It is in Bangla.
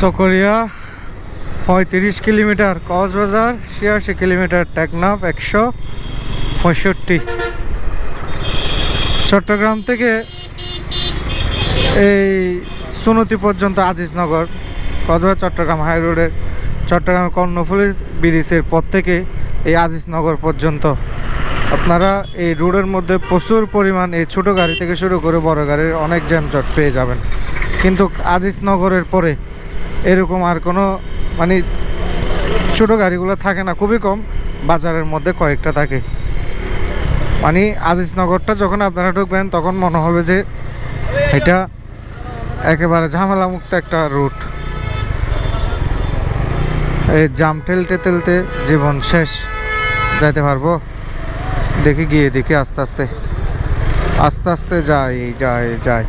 সকরিয়া পঁয়ত্রিশ কিলোমিটার কক্সবাজার, ছিয়াশি কিলোমিটার টেকনাফ, একশো পঁয়ষট্টি। চট্টগ্রাম থেকে এই সুনতি পর্যন্ত আজিজনগর, কক্সবাজার, চট্টগ্রাম হাই রোডের চট্টগ্রাম কর্ণফুলি ব্রিজের পর থেকে এই আজিজনগর পর্যন্ত। আপনারা এই রোডের মধ্যে প্রচুর পরিমাণ এই ছোটো গাড়ি থেকে শুরু করে বড় গাড়ির অনেক জ্যামজট পেয়ে যাবেন। কিন্তু আজিজনগরের পরে এরকম আর কোনো মানে ছোটো গাড়িগুলো থাকে না, খুবই কম, বাজারের মধ্যে কয়েকটা থাকে। মানে আজিজনগরটা যখন আপনারা ঢুকবেন, তখন মনে হবে যে এটা একেবারে ঝামেলামুক্ত একটা রুট এই জাম ঠেলতে ঠেলতে জীবন শেষ। যাইতে পারব? দেখি গিয়ে দেখি আস্তে আস্তে। আস্তে আস্তে যাই যাই যাই।